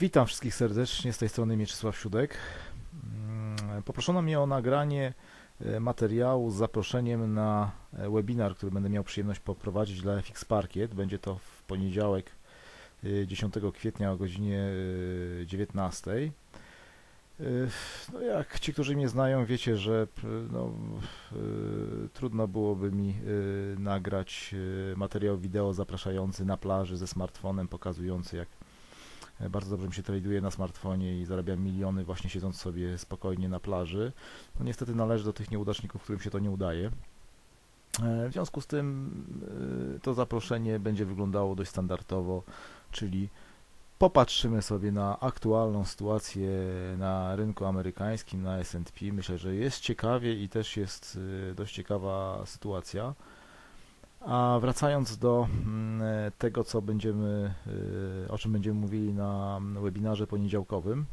Witam wszystkich serdecznie, z tej strony Mieczysław Siódek. Mm, Poproszono mnie o nagranie e, materiału z zaproszeniem na e, webinar, który będę miał przyjemność poprowadzić dla FX Parkiet. Będzie to w poniedziałek e, 10 kwietnia o godzinie e, 19. E, No jak ci, którzy mnie znają, wiecie, że no, e, trudno byłoby mi e, nagrać e, materiał wideo zapraszający na plaży ze smartfonem, pokazujący jak E, Bardzo dobrze mi się traduje na smartfonie i zarabiam miliony właśnie siedząc sobie spokojnie na plaży. No niestety należy do tych nieudaczników, którym się to nie udaje. E, W związku z tym e, to zaproszenie będzie wyglądało dość standardowo, czyli popatrzymy sobie na aktualną sytuację na rynku amerykańskim, na S&P. Myślę, że jest ciekawie i też jest e, dość ciekawa sytuacja. A wracając do mm, tego, co będziemy, e, o czym będziemy mówili na mm, webinarze poniedziałkowym,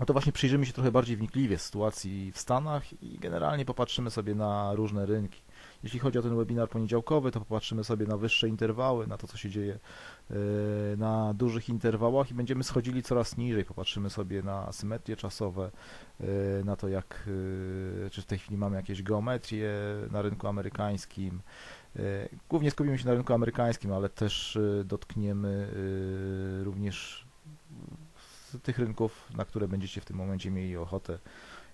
no to właśnie przyjrzymy się trochę bardziej wnikliwie sytuacji w Stanach i generalnie popatrzymy sobie na różne rynki. Jeśli chodzi o ten webinar poniedziałkowy, to popatrzymy sobie na wyższe interwały, na to, co się dzieje e, na dużych interwałach i będziemy schodzili coraz niżej. Popatrzymy sobie na asymetrie czasowe, e, na to, jak, czy w tej chwili mamy jakieś geometrie na rynku amerykańskim, Głównie skupimy się na rynku amerykańskim, ale też e, dotkniemy e, również tych rynków, na które będziecie w tym momencie mieli ochotę.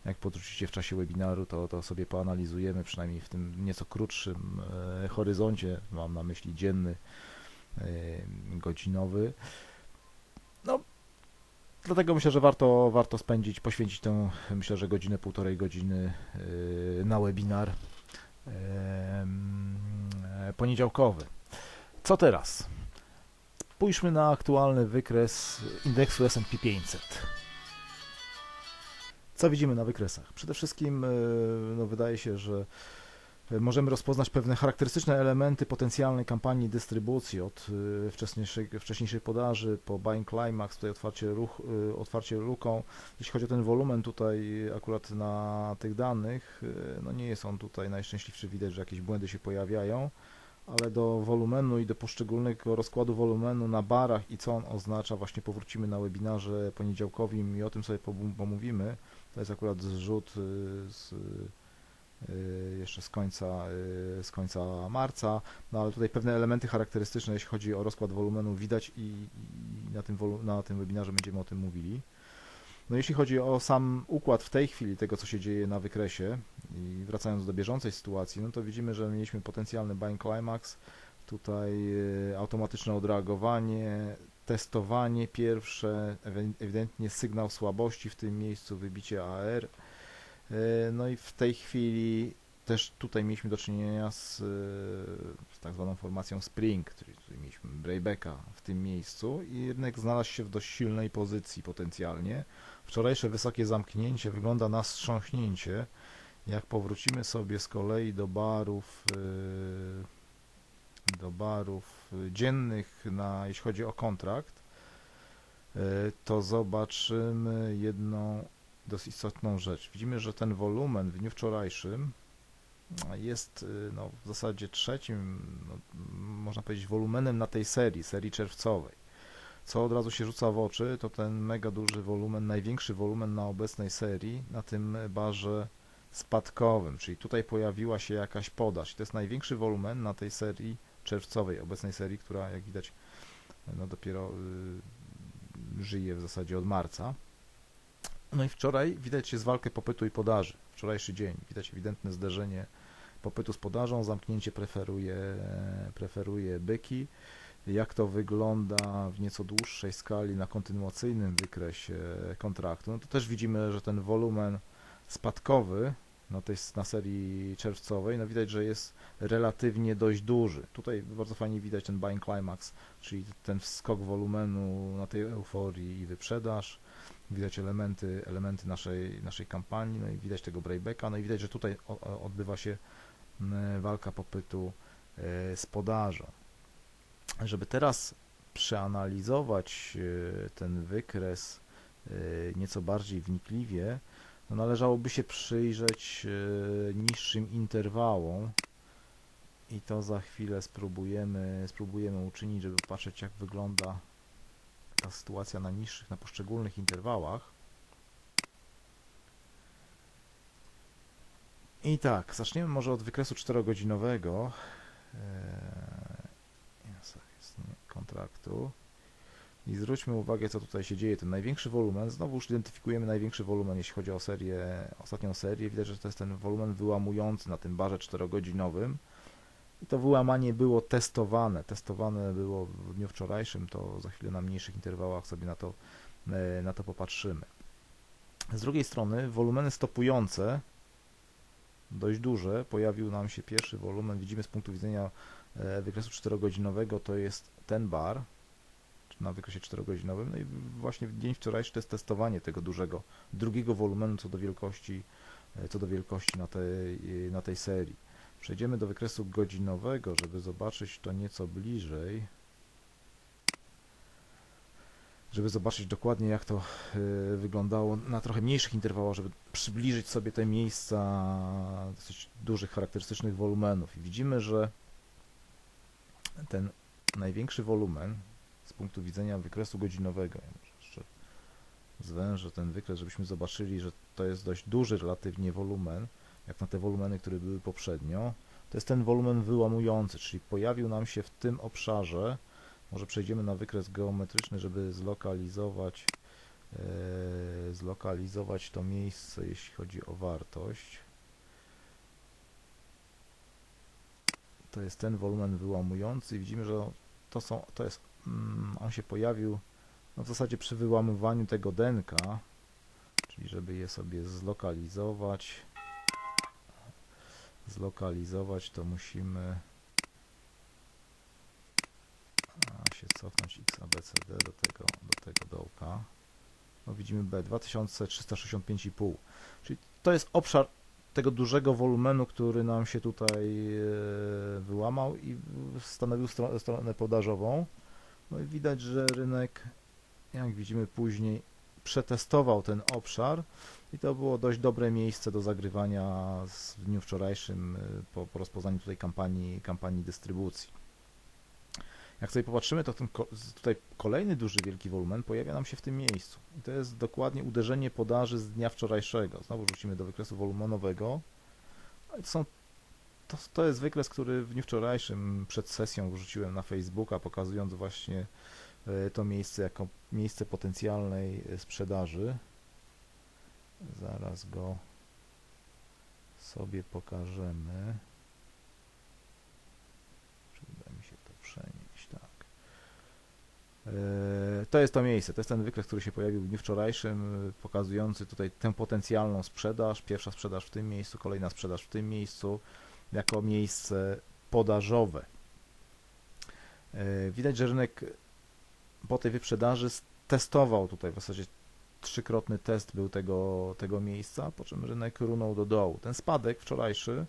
Jak podrzucicie w czasie webinaru, to, to sobie poanalizujemy, przynajmniej w tym nieco krótszym e, horyzoncie, mam na myśli dzienny, e, godzinowy. No, dlatego myślę, że warto, warto spędzić, poświęcić tę, myślę, że godzinę, półtorej godziny e, na webinar e, poniedziałkowy. Co teraz? Spójrzmy na aktualny wykres indeksu S&P 500. Co widzimy na wykresach? Przede wszystkim e, no, wydaje się, że e, możemy rozpoznać pewne charakterystyczne elementy potencjalnej kampanii dystrybucji od e, wcześniejszej, wcześniejszej podaży po buying climax, tutaj otwarcie, ruch, e, otwarcie luką. Jeśli chodzi o ten wolumen tutaj akurat na tych danych, e, no nie jest on tutaj najszczęśliwszy, widać, że jakieś błędy się pojawiają, ale do wolumenu i do poszczególnego rozkładu wolumenu na barach i co on oznacza, właśnie powrócimy na webinarze poniedziałkowym i o tym sobie pomówimy. To jest akurat zrzut z, jeszcze z końca, y, z końca marca, no ale tutaj pewne elementy charakterystyczne, jeśli chodzi o rozkład wolumenu widać i, i na, tym wolu- na tym webinarze będziemy o tym mówili. No jeśli chodzi o sam układ w tej chwili tego, co się dzieje na wykresie i wracając do bieżącej sytuacji, no to widzimy, że mieliśmy potencjalny buying climax, tutaj y, automatyczne odreagowanie, testowanie pierwsze, ewidentnie sygnał słabości w tym miejscu, wybicie AR. Y, No i w tej chwili też tutaj mieliśmy do czynienia z, y, z tak zwaną formacją Spring, czyli tutaj mieliśmy Braybacka w tym miejscu i rynek znalazł się w dość silnej pozycji potencjalnie. Wczorajsze wysokie zamknięcie wygląda na wstrząśnięcie. Jak powrócimy sobie z kolei do barów, y, do barów dziennych, na, jeśli chodzi o kontrakt, to zobaczymy jedną dość istotną rzecz. Widzimy, że ten wolumen w dniu wczorajszym jest y, no, w zasadzie trzecim, no, można powiedzieć, wolumenem na tej serii, serii czerwcowej. Co od razu się rzuca w oczy, to ten mega duży wolumen, największy wolumen na obecnej serii, na tym barze spadkowym, czyli tutaj pojawiła się jakaś podaż. To jest największy wolumen na tej serii czerwcowej, obecnej serii, która jak widać no dopiero y, żyje w zasadzie od marca. No i wczoraj widać jest walkę popytu i podaży. Wczorajszy dzień widać ewidentne zderzenie popytu z podażą, zamknięcie preferuje, preferuje byki. Jak to wygląda w nieco dłuższej skali na kontynuacyjnym wykresie kontraktu, no to też widzimy, że ten wolumen spadkowy na tej na serii czerwcowej, no widać, że jest relatywnie dość duży. Tutaj bardzo fajnie widać ten buying climax, czyli ten skok wolumenu na tej euforii i wyprzedaż. Widać elementy, elementy naszej, naszej kampanii, no i widać tego breakbacka, no i widać, że tutaj odbywa się walka popytu e, z podażą. Żeby teraz przeanalizować e, ten wykres e, nieco bardziej wnikliwie, no należałoby się przyjrzeć e, niższym interwałom i to za chwilę spróbujemy, spróbujemy uczynić, żeby patrzeć jak wygląda ta sytuacja na niższych, na poszczególnych interwałach. I tak, zaczniemy może od wykresu 4-godzinowego. Eee, jest kontraktu. I zwróćmy uwagę, co tutaj się dzieje. Ten największy wolumen, znowu już identyfikujemy największy wolumen, jeśli chodzi o serię, ostatnią serię. Widać, że to jest ten wolumen wyłamujący na tym barze 4-godzinowym. I to wyłamanie było testowane. Testowane było w dniu wczorajszym, to za chwilę na mniejszych interwałach sobie na to, e, na to popatrzymy. Z drugiej strony wolumeny stopujące, dość duże, pojawił nam się pierwszy wolumen, widzimy z punktu widzenia e, wykresu 4-godzinowego, to jest ten bar, na wykresie 4-godzinowym. No i właśnie w dzień wczorajszy to jest testowanie tego dużego, drugiego wolumenu co do wielkości, e, co do wielkości na tej, na tej serii. Przejdziemy do wykresu godzinowego, żeby zobaczyć to nieco bliżej. Żeby zobaczyć dokładnie jak to y, wyglądało na trochę mniejszych interwałach, żeby przybliżyć sobie te miejsca dosyć dużych, charakterystycznych wolumenów. I widzimy, że ten największy wolumen z punktu widzenia wykresu godzinowego, ja może jeszcze zwężę ten wykres, żebyśmy zobaczyli, że to jest dość duży relatywnie wolumen, jak na te wolumeny, które były poprzednio, to jest ten wolumen wyłamujący, czyli pojawił nam się w tym obszarze, może przejdziemy na wykres geometryczny, żeby zlokalizować, e, zlokalizować to miejsce, jeśli chodzi o wartość. To jest ten wolumen wyłamujący widzimy, że to, są, to jest, on się pojawił no w zasadzie przy wyłamywaniu tego denka, czyli żeby je sobie zlokalizować, zlokalizować, to musimy się cofnąć XABCD do tego, do tego dołka. No widzimy B, 2365,5. Czyli to jest obszar tego dużego wolumenu, który nam się tutaj e, wyłamał i stanowił stronę podażową. No i widać, że rynek, jak widzimy później, przetestował ten obszar i to było dość dobre miejsce do zagrywania w dniu wczorajszym y, po, po rozpoznaniu tutaj kampanii, kampanii dystrybucji. Jak sobie popatrzymy, to ten tutaj kolejny duży, wielki wolumen pojawia nam się w tym miejscu. I to jest dokładnie uderzenie podaży z dnia wczorajszego. Znowu rzucimy do wykresu wolumenowego. No i to, są, to, to jest wykres, który w dniu wczorajszym przed sesją wrzuciłem na Facebooka, pokazując właśnie y, to miejsce jako miejsce potencjalnej y, sprzedaży. Zaraz go sobie pokażemy. Czy uda mi się to przenieść? Tak. E, to jest to miejsce, to jest ten wykres, który się pojawił w dniu wczorajszym, pokazujący tutaj tę potencjalną sprzedaż. Pierwsza sprzedaż w tym miejscu, kolejna sprzedaż w tym miejscu, jako miejsce podażowe. E, widać, że rynek po tej wyprzedaży testował tutaj w zasadzie trzykrotny test był tego, tego miejsca, po czym rynek runął do dołu. Ten spadek wczorajszy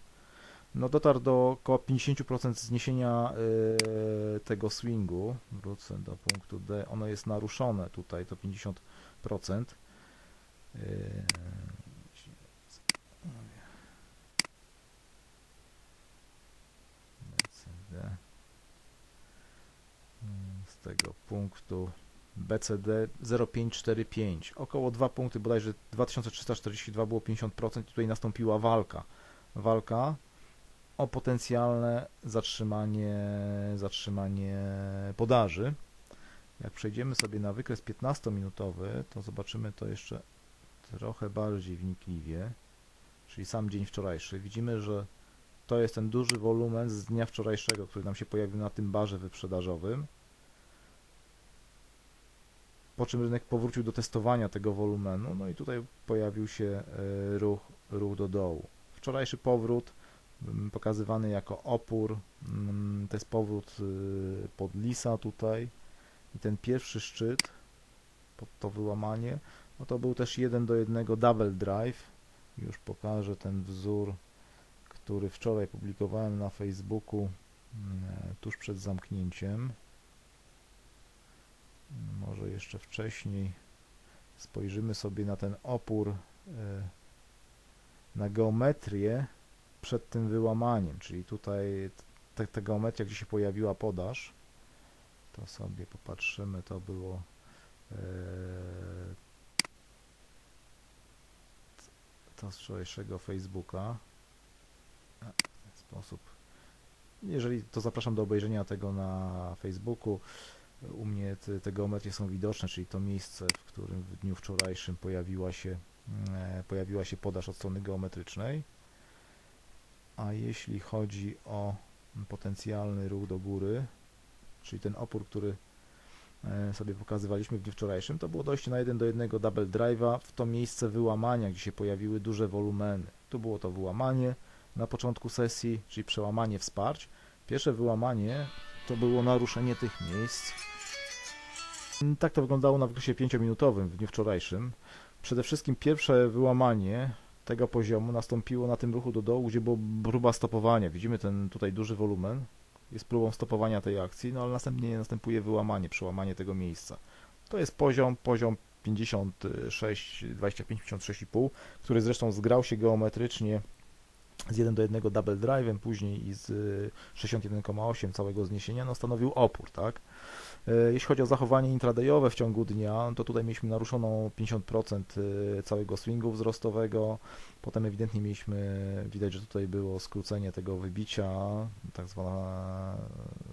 no dotarł do około 50% zniesienia yy, tego swingu. Wrócę do punktu D. Ono jest naruszone tutaj, to 50%. Yy, z tego punktu BCD 0545, około 2 punkty, bodajże 2342 było 50%, tutaj nastąpiła walka. Walka o potencjalne zatrzymanie, zatrzymanie podaży. Jak przejdziemy sobie na wykres 15-minutowy, to zobaczymy to jeszcze trochę bardziej wnikliwie, czyli sam dzień wczorajszy. Widzimy, że to jest ten duży wolumen z dnia wczorajszego, który nam się pojawił na tym barze wyprzedażowym po czym rynek powrócił do testowania tego wolumenu, no i tutaj pojawił się e, ruch, ruch do dołu. Wczorajszy powrót pokazywany jako opór, to jest powrót y, pod lisa tutaj. I ten pierwszy szczyt pod to wyłamanie, no to był też jeden do jednego double drive, już pokażę ten wzór, który wczoraj publikowałem na Facebooku e, tuż przed zamknięciem może jeszcze wcześniej spojrzymy sobie na ten opór, e, na geometrię przed tym wyłamaniem, czyli tutaj ta, ta geometria, gdzie się pojawiła podaż, to sobie popatrzymy, to było e, to z wczorajszego Facebooka. A, W ten sposób. Jeżeli to zapraszam do obejrzenia tego na Facebooku. U mnie te, te geometrie są widoczne, czyli to miejsce, w którym w dniu wczorajszym pojawiła się, e, pojawiła się podaż od strony geometrycznej. A jeśli chodzi o potencjalny ruch do góry, czyli ten opór, który e, sobie pokazywaliśmy w dniu wczorajszym, to było dojście na 1 do 1 double drive'a w to miejsce wyłamania, gdzie się pojawiły duże wolumeny. Tu było to wyłamanie na początku sesji, czyli przełamanie wsparć. Pierwsze wyłamanie to było naruszenie tych miejsc. Tak to wyglądało na wykresie 5-minutowym w dniu wczorajszym. Przede wszystkim pierwsze wyłamanie tego poziomu nastąpiło na tym ruchu do dołu, gdzie była próba stopowania. Widzimy ten tutaj duży wolumen, jest próbą stopowania tej akcji, no ale następnie następuje wyłamanie, przełamanie tego miejsca. To jest poziom, poziom 56, 25, 56,5, który zresztą zgrał się geometrycznie z 1 do 1 double drive'em, później i z y, 61,8 całego zniesienia, no stanowił opór, tak? E, Jeśli chodzi o zachowanie intradayowe w ciągu dnia, to tutaj mieliśmy naruszoną 50% y, całego swingu wzrostowego. Potem ewidentnie mieliśmy, widać, że tutaj było skrócenie tego wybicia, tak zwana,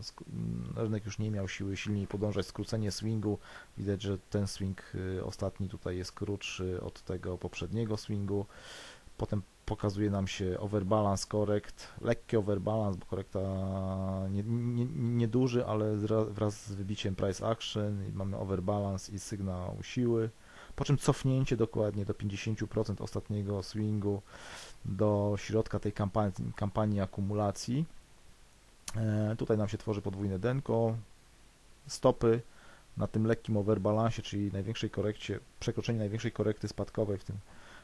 sk- m, rynek już nie miał siły silniej podążać, skrócenie swingu. Widać, że ten swing y, ostatni tutaj jest krótszy od tego poprzedniego swingu. Potem pokazuje nam się overbalance korekt, lekki overbalance, bo korekta nie, nie, nieduży, ale wraz z wybiciem price action mamy overbalance i sygnał siły, po czym cofnięcie dokładnie do 50% ostatniego swingu do środka tej kampanii, kampanii akumulacji. E, tutaj nam się tworzy podwójne denko, stopy na tym lekkim overbalansie, czyli największej korekcie, przekroczenie największej korekty spadkowej w tym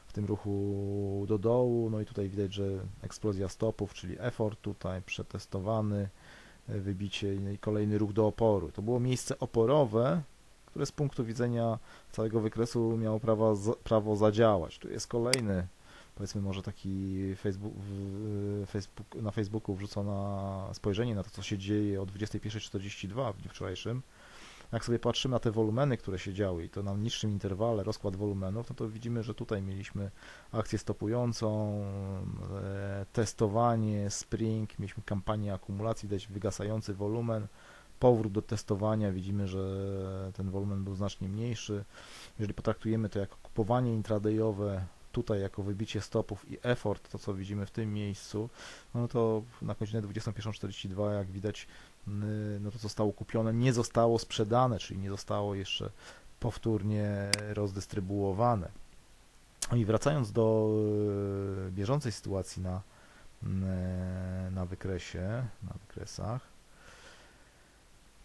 w tym ruchu do dołu. No i tutaj widać, że eksplozja stopów, czyli effort tutaj przetestowany, e, wybicie i kolejny ruch do oporu. To było miejsce oporowe, które z punktu widzenia całego wykresu miało prawo, prawo zadziałać. Tu jest kolejny, powiedzmy może taki Facebook, w- Facebook, na Facebooku wrzucona spojrzenie na to, co się dzieje o 21.42 w dniu wczorajszym. Jak sobie patrzymy na te wolumeny, które się działy i to na niższym interwale rozkład wolumenów, no to widzimy, że tutaj mieliśmy akcję stopującą, e, testowanie, spring, mieliśmy kampanię akumulacji, widać wygasający wolumen, powrót do testowania, widzimy, że ten wolumen był znacznie mniejszy. Jeżeli potraktujemy to jako kupowanie intradayowe, tutaj jako wybicie stopów i effort, to co widzimy w tym miejscu, no to na godzinę 21.42, jak widać, no to zostało kupione, nie zostało sprzedane, czyli nie zostało jeszcze powtórnie rozdystrybuowane. I wracając do y, bieżącej sytuacji na, y, na wykresie, na wykresach,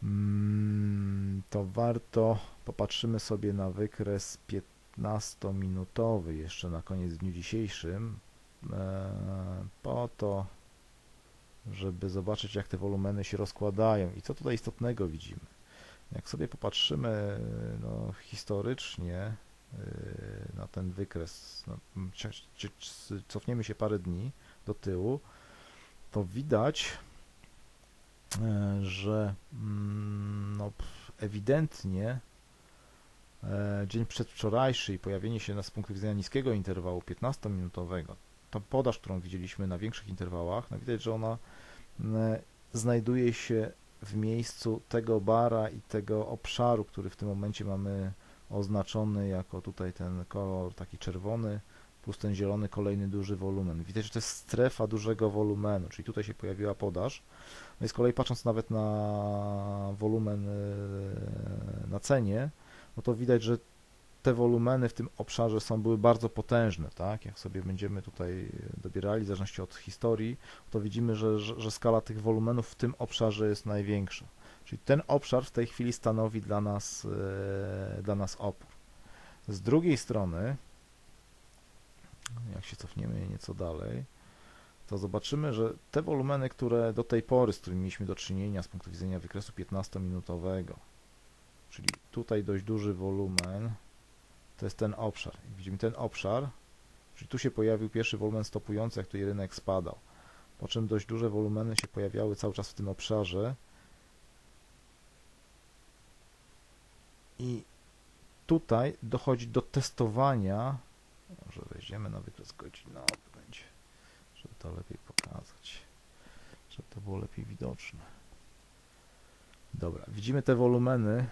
mm, to warto popatrzymy sobie na wykres 15-minutowy jeszcze na koniec dniu dzisiejszym, po to, żeby zobaczyć jak te wolumeny się rozkładają i co tutaj istotnego widzimy. Jak sobie popatrzymy no, historycznie y, na ten wykres, no, cofniemy się parę dni do tyłu, to widać, e, że mm, no, ewidentnie e, dzień przedwczorajszy i pojawienie się z punktu widzenia niskiego interwału 15-minutowego, ta podaż, którą widzieliśmy na większych interwałach, no widać, że ona e, znajduje się w miejscu tego bara i tego obszaru, który w tym momencie mamy oznaczony jako tutaj ten kolor taki czerwony, plus ten zielony kolejny duży wolumen. Widać, że to jest strefa dużego wolumenu, czyli tutaj się pojawiła podaż. No i z kolei patrząc nawet na wolumen e, na cenie, no to widać, że te wolumeny w tym obszarze są były bardzo potężne, tak? Jak sobie będziemy tutaj dobierali, w zależności od historii, to widzimy, że, że, że skala tych wolumenów w tym obszarze jest największa. Czyli ten obszar w tej chwili stanowi dla nas, e, dla nas opór. Z drugiej strony, jak się cofniemy nieco dalej, to zobaczymy, że te wolumeny, które do tej pory, z którymi mieliśmy do czynienia z punktu widzenia wykresu 15-minutowego, czyli tutaj dość duży wolumen, to jest ten obszar. Widzimy ten obszar, czyli tu się pojawił pierwszy wolumen stopujący, jak tutaj rynek spadał. Po czym dość duże wolumeny się pojawiały cały czas w tym obszarze. I tutaj dochodzi do testowania. Może wejdziemy na wykres godzinowy będzie, żeby to lepiej pokazać, żeby to było lepiej widoczne. Dobra, widzimy te wolumeny.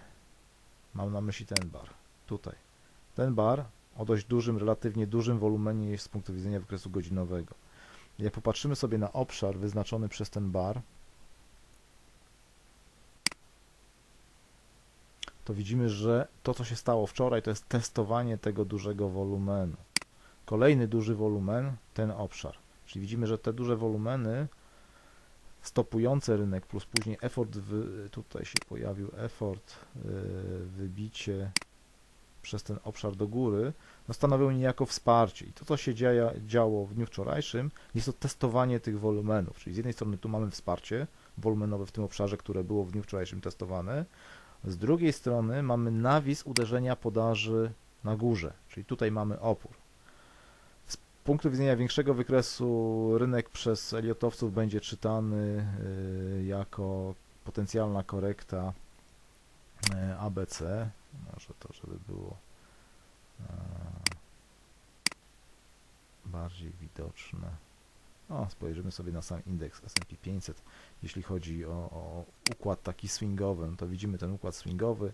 Mam na myśli ten bar. Tutaj. Ten bar o dość dużym, relatywnie dużym wolumenie jest z punktu widzenia wykresu godzinowego. Jak popatrzymy sobie na obszar wyznaczony przez ten bar, to widzimy, że to, co się stało wczoraj, to jest testowanie tego dużego wolumenu. Kolejny duży wolumen, ten obszar. Czyli widzimy, że te duże wolumeny stopujące rynek, plus później effort, wy, tutaj się pojawił effort, yy, wybicie przez ten obszar do góry, no stanowią niejako wsparcie. I to, co się dzieje, działo w dniu wczorajszym, jest to testowanie tych wolumenów. Czyli z jednej strony tu mamy wsparcie wolumenowe w tym obszarze, które było w dniu wczorajszym testowane, z drugiej strony mamy nawis uderzenia podaży na górze, czyli tutaj mamy opór. Z punktu widzenia większego wykresu rynek przez eliotowców będzie czytany y, jako potencjalna korekta y, ABC. Może to, żeby było e, bardziej widoczne. O, spojrzymy sobie na sam indeks S&P 500. Jeśli chodzi o, o układ taki swingowy, no to widzimy ten układ swingowy.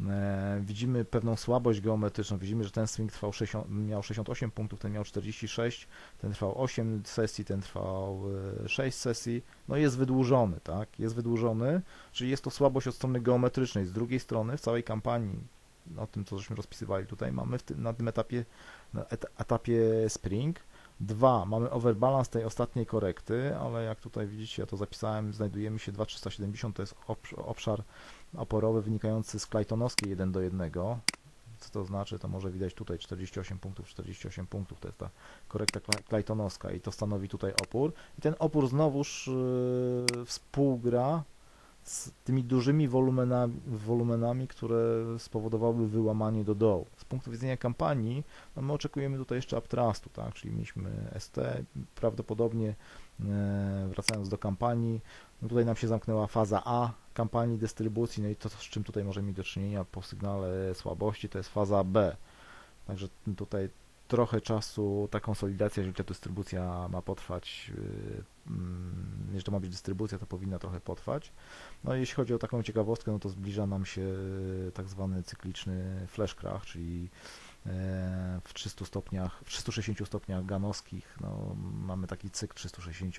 E, widzimy pewną słabość geometryczną. Widzimy, że ten swing trwał 60, miał 68 punktów, ten miał 46, ten trwał 8 sesji, ten trwał 6 e, sesji. No jest wydłużony, tak? Jest wydłużony, czyli jest to słabość od strony geometrycznej. Z drugiej strony w całej kampanii, o tym co żeśmy rozpisywali tutaj, mamy tym, na tym etapie, na etapie spring, Dwa, mamy overbalance tej ostatniej korekty, ale jak tutaj widzicie, ja to zapisałem, znajdujemy się 2370, to jest obszar oporowy wynikający z Claytonowskiej 1 do 1. Co to znaczy? To może widać tutaj 48 punktów, 48 punktów, to jest ta korekta Claytonowska i to stanowi tutaj opór. I ten opór znowuż yy, współgra z tymi dużymi wolumenami, wolumenami, które spowodowały wyłamanie do dołu. Z punktu widzenia kampanii, no my oczekujemy tutaj jeszcze uptrustu, tak? czyli mieliśmy ST, prawdopodobnie e, wracając do kampanii, no tutaj nam się zamknęła faza A kampanii dystrybucji, no i to, z czym tutaj możemy mieć do czynienia po sygnale słabości, to jest faza B. Także tutaj trochę czasu ta konsolidacja, jeżeli ta dystrybucja ma potrwać, y, mm, jeżeli to ma być dystrybucja, to powinna trochę potrwać. No jeśli chodzi o taką ciekawostkę, no to zbliża nam się y, tak zwany cykliczny flash crash, czyli e, w 300 stopniach, w 360 stopniach ganowskich, no, mamy taki cykl 360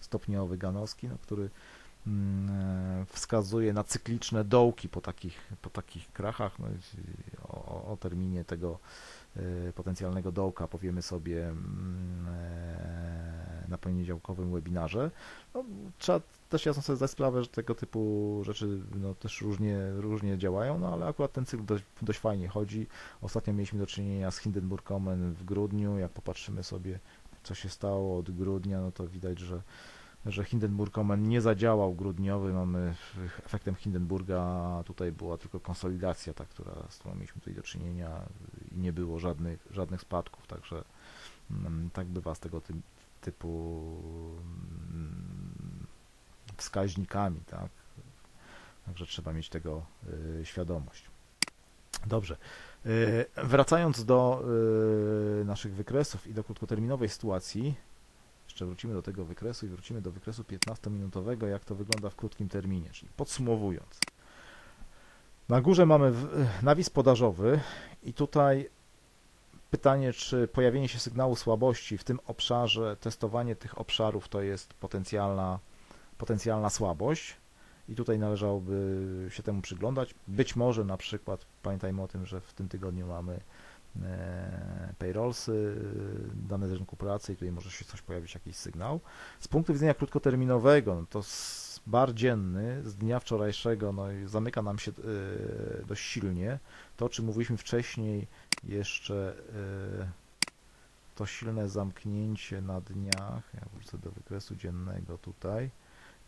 stopniowy ganowski, no, który wskazuje na cykliczne dołki po takich, po takich krachach. No, o, o terminie tego Y, potencjalnego dołka powiemy sobie mm, e, na poniedziałkowym webinarze. No, trzeba też jasno sobie zdać sprawę, że tego typu rzeczy no, też różnie, różnie działają, no ale akurat ten cykl dość, dość fajnie chodzi. Ostatnio mieliśmy do czynienia z Hindenburg Omen w grudniu. Jak popatrzymy sobie, co się stało od grudnia, no to widać, że że Hindenburg Omen nie zadziałał grudniowy, mamy efektem Hindenburga tutaj była tylko konsolidacja, ta, która, z którą mieliśmy tutaj do czynienia i nie było żadnych, żadnych spadków, także mm, tak bywa z tego typu mm, wskaźnikami, tak? Także trzeba mieć tego y, świadomość. Dobrze. Y, wracając do y, naszych wykresów i do krótkoterminowej sytuacji, jeszcze wrócimy do tego wykresu i wrócimy do wykresu 15-minutowego, jak to wygląda w krótkim terminie, czyli podsumowując. Na górze mamy nawis podażowy i tutaj pytanie, czy pojawienie się sygnału słabości w tym obszarze, testowanie tych obszarów to jest potencjalna, potencjalna słabość i tutaj należałoby się temu przyglądać. Być może na przykład, pamiętajmy o tym, że w tym tygodniu mamy payrollsy, dane z rynku pracy i tutaj może się coś pojawić, jakiś sygnał. Z punktu widzenia krótkoterminowego, no to bar dzienny z dnia wczorajszego no zamyka nam się e, dość silnie. To, o czym mówiliśmy wcześniej, jeszcze e, to silne zamknięcie na dniach, ja wrócę do wykresu dziennego tutaj,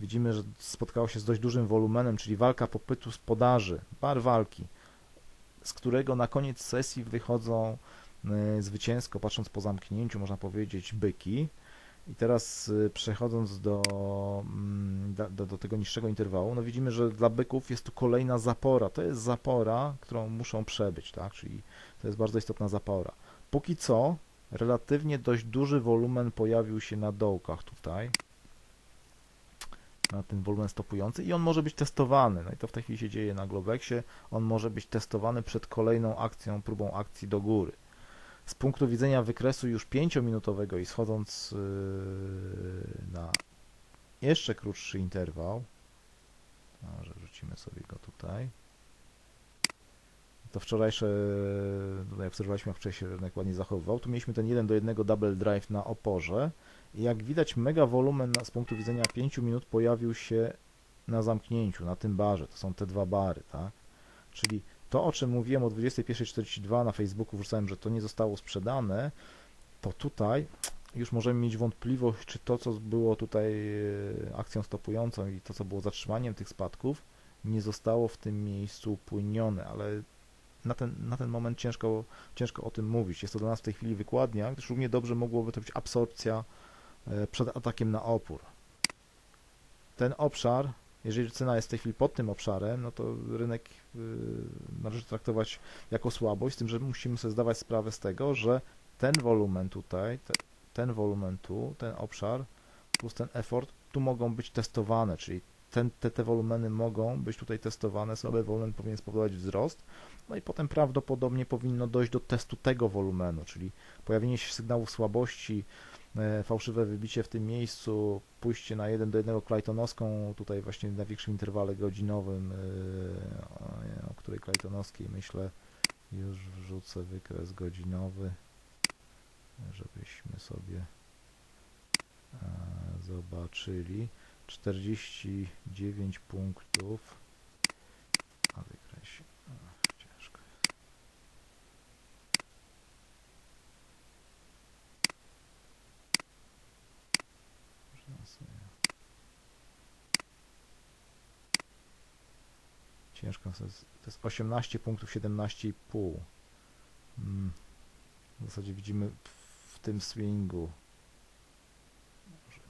widzimy, że spotkało się z dość dużym wolumenem, czyli walka popytu z podaży, bar walki z którego na koniec sesji wychodzą e, zwycięsko, patrząc po zamknięciu, można powiedzieć, byki. I teraz y, przechodząc do, mm, do, do tego niższego interwału, no widzimy, że dla byków jest tu kolejna zapora. To jest zapora, którą muszą przebyć, tak? Czyli to jest bardzo istotna zapora. Póki co relatywnie dość duży wolumen pojawił się na dołkach tutaj. Na ten wolumen stopujący i on może być testowany. No i to w tej chwili się dzieje na Globexie. On może być testowany przed kolejną akcją, próbą akcji do góry z punktu widzenia wykresu już 5-minutowego i schodząc yy, na jeszcze krótszy interwał, może wrzucimy sobie go tutaj, to wczorajsze, tutaj obserwowaliśmy, jak wczoraj się rynek ładnie zachowywał, tu mieliśmy ten 1 do 1 double drive na oporze. I jak widać mega wolumen z punktu widzenia 5 minut pojawił się na zamknięciu, na tym barze, to są te dwa bary, tak? Czyli to, o czym mówiłem o 21.42 na Facebooku, wrzucałem, że to nie zostało sprzedane, to tutaj już możemy mieć wątpliwość, czy to, co było tutaj e, akcją stopującą i to, co było zatrzymaniem tych spadków, nie zostało w tym miejscu upłynione, ale na ten, na ten moment ciężko, ciężko o tym mówić. Jest to dla nas w tej chwili wykładnia, gdyż równie dobrze mogłoby to być absorpcja e, przed atakiem na opór. Ten obszar jeżeli cena jest w tej chwili pod tym obszarem, no to rynek y, należy traktować jako słabość, z tym, że musimy sobie zdawać sprawę z tego, że ten wolumen tutaj, te, ten wolumen tu, ten obszar plus ten effort tu mogą być testowane, czyli ten, te, te wolumeny mogą być tutaj testowane, słaby wolumen powinien spowodować wzrost, no i potem prawdopodobnie powinno dojść do testu tego wolumenu, czyli pojawienie się sygnałów słabości, E, fałszywe wybicie w tym miejscu, pójście na 1 do 1 Claytonowską, tutaj właśnie na większym interwale godzinowym, e, o której Claytonowskiej myślę już wrzucę wykres godzinowy, żebyśmy sobie e, zobaczyli. 49 punktów a wykresie ciężko Ciężko, to jest, to jest 18 punktów, 17,5. Hmm. W zasadzie widzimy w tym swingu, może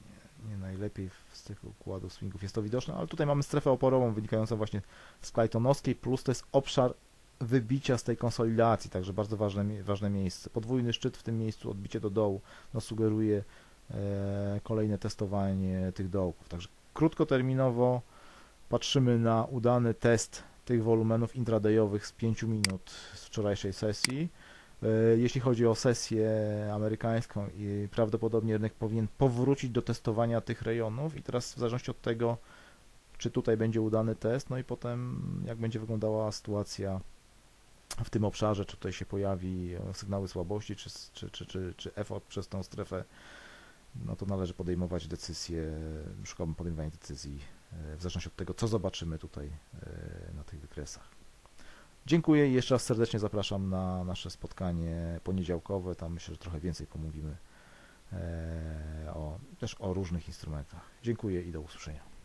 nie, nie najlepiej z tych układów swingów jest to widoczne, ale tutaj mamy strefę oporową wynikającą właśnie z Claytonowskiej, plus to jest obszar wybicia z tej konsolidacji, także bardzo ważne, ważne miejsce. Podwójny szczyt w tym miejscu, odbicie do dołu, no sugeruje e, kolejne testowanie tych dołków. Także krótkoterminowo patrzymy na udany test tych wolumenów intradayowych z 5 minut z wczorajszej sesji. E, jeśli chodzi o sesję amerykańską, prawdopodobnie rynek powinien powrócić do testowania tych rejonów i teraz w zależności od tego, czy tutaj będzie udany test, no i potem jak będzie wyglądała sytuacja w tym obszarze, czy tutaj się pojawi sygnały słabości, czy, czy, czy, czy, czy effort przez tą strefę, no to należy podejmować decyzje, szukałbym podejmowania decyzji e, w zależności od tego, co zobaczymy tutaj e, na tych wykresach. Dziękuję i jeszcze raz serdecznie zapraszam na nasze spotkanie poniedziałkowe. Tam myślę, że trochę więcej pomówimy e, o, też o różnych instrumentach. Dziękuję i do usłyszenia.